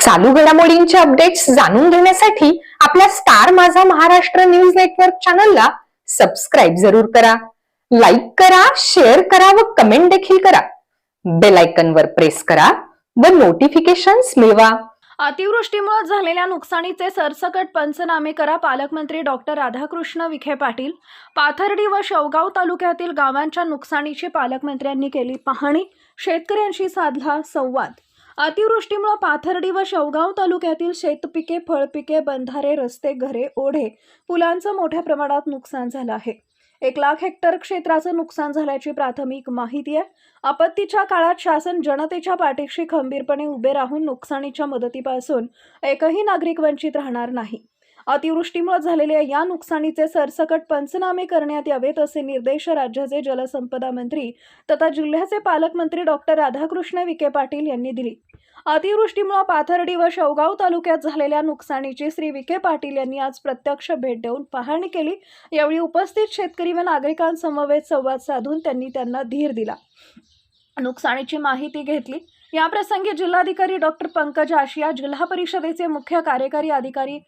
चालू घडामोडींचे अपडेट्स जाणून घेण्यासाठी आपल्या star Majha Maharashtra news network चॅनलला सबस्क्राईब जरूर करा. लाईक करा शेअर करा व कमेंट देखील करा. बेल आयकनवर प्रेस करा व नोटिफिकेशन्स मिळवा. अतिवृष्टीमुळे झालेल्या नुकसानीचे सरसकट पंचनामे करा पालकमंत्री डॉक्टर राधाकृष्ण विखे पाटील. पाथर्डी व शेवगाव तालुक्यातील गावांच्या नुकसानीची पालकमंत्र्यांनी केली पाहणी. शेतकऱ्यांशी साधला संवाद. अतिवृष्टीमुळे पाथर्डी व शेवगाव तालुक्यातील शेतपिके फळपिके बंधारे रस्ते घरे ओढे पुलांचं मोठ्या प्रमाणात नुकसान झालं आहे. एक लाख हेक्टर क्षेत्राचं नुकसान झाल्याची प्राथमिक माहिती आहे. आपत्तीच्या काळात शासन जनतेच्या पाठीशी खंबीरपणे उभे राहून नुकसानीच्या मदतीपासून एकही नागरिक वंचित राहणार नाही. अतिवृष्टीमुळे झालेल्या या नुकसानीचे सरसकट पंचनामे करण्यात यावेत असे निर्देश राज्याचे जलसंपदा मंत्री तथा जिल्ह्याचे पालकमंत्री डॉक्टर राधाकृष्ण विखे पाटील यांनी दिली. अतिवृष्टीमुळे पाथर्डी व शेवगाव तालुक्यात झालेल्या नुकसानीची श्री विखे पाटील यांनी आज प्रत्यक्ष भेट देऊन पाहणी केली. यावेळी उपस्थित शेतकरी व नागरिकांसमवेत संवाद साधून त्यांनी त्यांना धीर दिला. नुकसानीची माहिती घेतली. याप्रसंगी जिल्हाधिकारी डॉक्टर पंकज आशिया जिल्हा परिषदेचे मुख्य कार्यकारी अधिकारी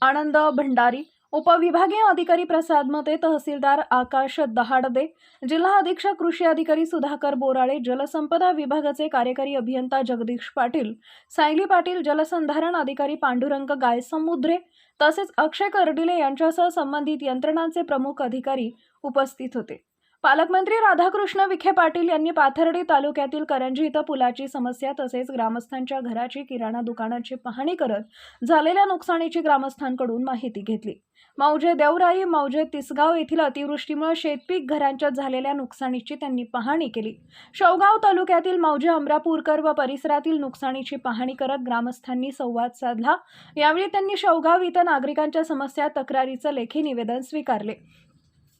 आनंद भंडारी उपविभागीय अधिकारी प्रसाद मते तहसीलदार आकाश दहाडदे जिल्हा अधीक्षक कृषी अधिकारी सुधाकर बोराळे जलसंपदा विभागाचे कार्यकारी अभियंता जगदीश पाटील सायली पाटील जलसंधारण अधिकारी पांडुरंग गायसमुद्रे तसेच अक्षय कर्डिले यांच्यासह संबंधित यंत्रणांचे प्रमुख अधिकारी उपस्थित होते. पालकमंत्री राधाकृष्ण विखे पाटील यांनी पाथर्डी तालुक्यातील करंजी इथं पुलाची समस्या तसेच ग्रामस्थांच्या घराची किराणा दुकानाची पाहणी करत झालेल्या नुकसानीची ग्रामस्थांकडून माहिती घेतली. मौजे देवराई मौजे तिसगाव येथील अतिवृष्टीमुळे शेतपीक घरांच्या झालेल्या नुकसानीची त्यांनी पाहणी केली. शवगाव तालुक्यातील मौजे अमरापूरकर व परिसरातील नुकसानीची पाहणी करत ग्रामस्थांनी संवाद साधला. यावेळी त्यांनी शेवगाव इथं नागरिकांच्या समस्या तक्रारीचं लेखी निवेदन स्वीकारले.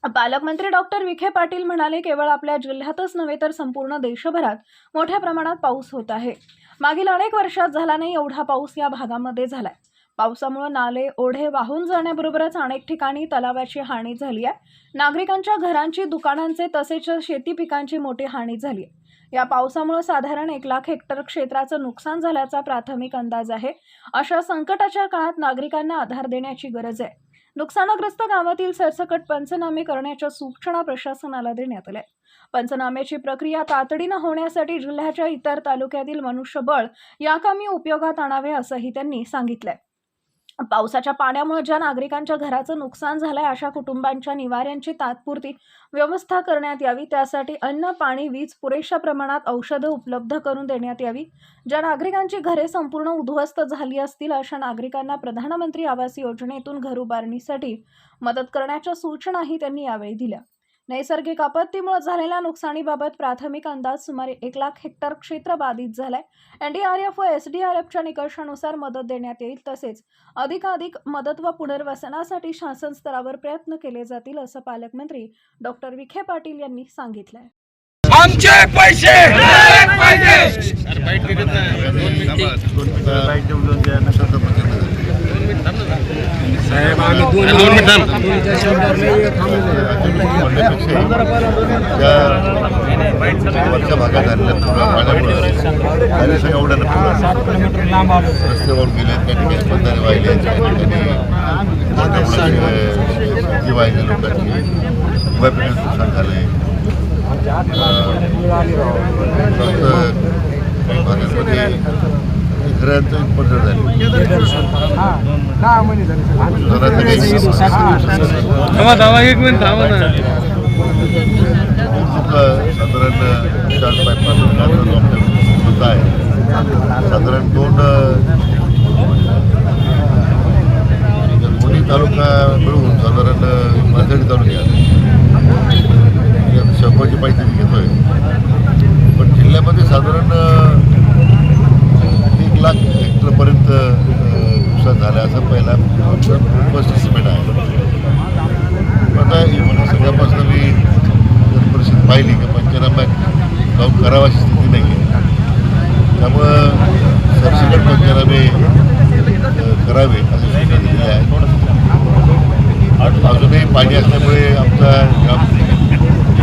पालकमंत्री डॉक्टर विखे पाटील म्हणाले केवळ आपल्या जिल्ह्यातच नव्हे तर संपूर्ण देशभरात मोठ्या प्रमाणात पाऊस होत आहे. मागील अनेक वर्षात झाला नाही एवढा पाऊस या भागामध्ये झालाय. पावसामुळे नाले ओढे वाहून जाण्याबरोबरच अनेक ठिकाणी तलावाची हानी झाली आहे. नागरिकांच्या घरांची दुकानांचे तसेच शेती पिकांची मोठी हानी झाली आहे. या पावसामुळे साधारण एक लाख हेक्टर क्षेत्राचं नुकसान झाल्याचा प्राथमिक अंदाज आहे. अशा संकटाच्या काळात नागरिकांना आधार देण्याची गरज आहे. नुकसानग्रस्त गावातील सरसकट पंचनामे करण्याच्या सूचना प्रशासनाला देण्यात आल्या. पंचनाम्याची प्रक्रिया तातडीनं होण्यासाठी जिल्ह्याच्या इतर तालुक्यातील मनुष्यबळ या कामी उपयोगात आणावे असंही त्यांनी सांगितलंय. पावसाच्या पाण्यामुळे ज्या नागरिकांच्या घराचं नुकसान झालंय अशा कुटुंबांच्या निवाऱ्यांची तात्पुरती व्यवस्था करण्यात यावी. त्यासाठी अन्न पाणी वीज पुरेशा प्रमाणात औषधं उपलब्ध करून देण्यात यावी. ज्या नागरिकांची घरे संपूर्ण उद्ध्वस्त झाली असतील अशा नागरिकांना प्रधानमंत्री आवास योजनेतून घर उभारणीसाठी मदत करण्याच्या सूचनाही त्यांनी यावेळी दिल्या. नैसर्गिक आपत्तीमुळे झालेल्या नुकसानीबाबत प्राथमिक अंदाज सुमारे एक लाख हेक्टर क्षेत्र बाधित झालंय. एनडीआरएफ व एसडीआरएफच्या निकषानुसार मदत देण्यात येईल तसेच अधिकाधिक मदत व पुनर्वसनासाठी शासन स्तरावर प्रयत्न केले जातील असं पालकमंत्री डॉक्टर विखे पाटील यांनी सांगितलंय. आमचे पैसे पाहिजे. साहेब आम्ही दोन दोन मिनिट वरच्या भागात झालेल्या पुरा पाण्यामुळे काही सगळ्या एवढ्या रस्त्यावर गेले त्या ठिकाणी बंधारे वाहिले त्या ठिकाणी जी वाहिले लोकांची उभ्यापिढी नुकसान झाले काही भागांमध्ये घरांचं पडझड झाली. घराचं काही थांबा थांबा एक मिनिट थांबा ना. खूप साधारण चार पाच आमच्या आहे. साधारण दोन मोठी तालुका मिळून साधारण मालगडी तालुक्यात. शेवगावची माहिती घेतोय. पण जिल्ह्यामध्ये साधारण एक लाख हेक्टरपर्यंत नुकसान झालं असं पहिला फर्स्ट एस्टिमेट आहे. आता ही सगळ्यापासून मी जर परिस्थिती पाहिली की पंचनामा काम करावा अशी स्थिती नाही आहे. त्यामुळं सरसकट पंचनामे करावे असं सूचना दिलेली आहे. अजूनही पाणी असल्यामुळे आमचा ग्राम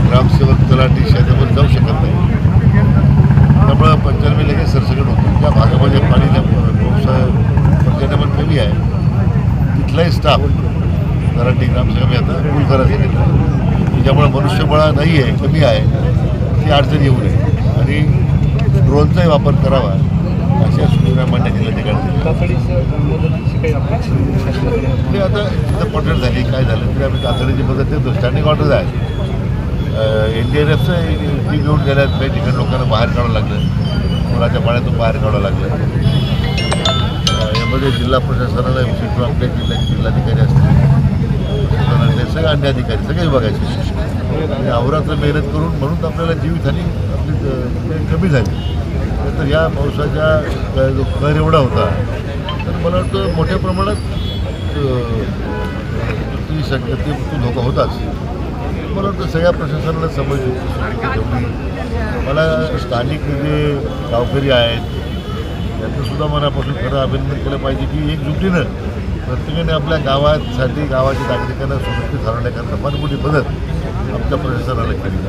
ग्रामसेवक तलाठी शेतामध्ये जाऊ शकत नाही. त्यामुळं पंचनामे लगेच सरसकट होतो त्या भागामध्ये पाणी ज्या पावसा स्टाफ मराठी ग्रामसेवक मी आता. फुल करत सांगितलं त्याच्यामुळे मनुष्यबळ नाही आहे कमी आहे. ती अडचण येऊ नये. आणि ड्रोनचाही वापर करावा अशा सूचना मान्य ठिकाणी. ते आता तिथं पटेल झाली काय झालं तरी आम्ही तातडीची मदत देतो. स्टँडिंग ऑर्डर आहे. एन डी आर एफचं टीम घेऊन गेल्यात काही ठिकाणी लोकांना बाहेर काढावं लागलं. पुराच्या पाण्यातून बाहेर काढावं लागलं. अं, यामध्ये जिल्हा प्रशासनाला विशेष आपल्या जिल्ह्याचे जिल्हाधिकारी असतील प्रशासनातले सगळे अन्य अधिकारी सगळे विभागाचे आणि अहोरात्र मेहनत करून म्हणून आपल्याला जीवितहानी आपली कमी झाली. तर या पावसाच्या जो कर एवढा होता तर मला वाटतं मोठ्या प्रमाणात ती शक्य ती धोका होताच. मला वाटतं सगळ्या प्रशासनाला समज मला स्थानिक जे गावकरी आहेत त्यांचंसुद्धा मनापासून खरं अभिनंदन केलं पाहिजे की एकजुटीनं प्रत्येकाने आपल्या गावासाठी गावाच्या नागरिकांना सुरक्षित हरवण्याकरता फार मोठी मदत आमच्या प्रशासनाला केली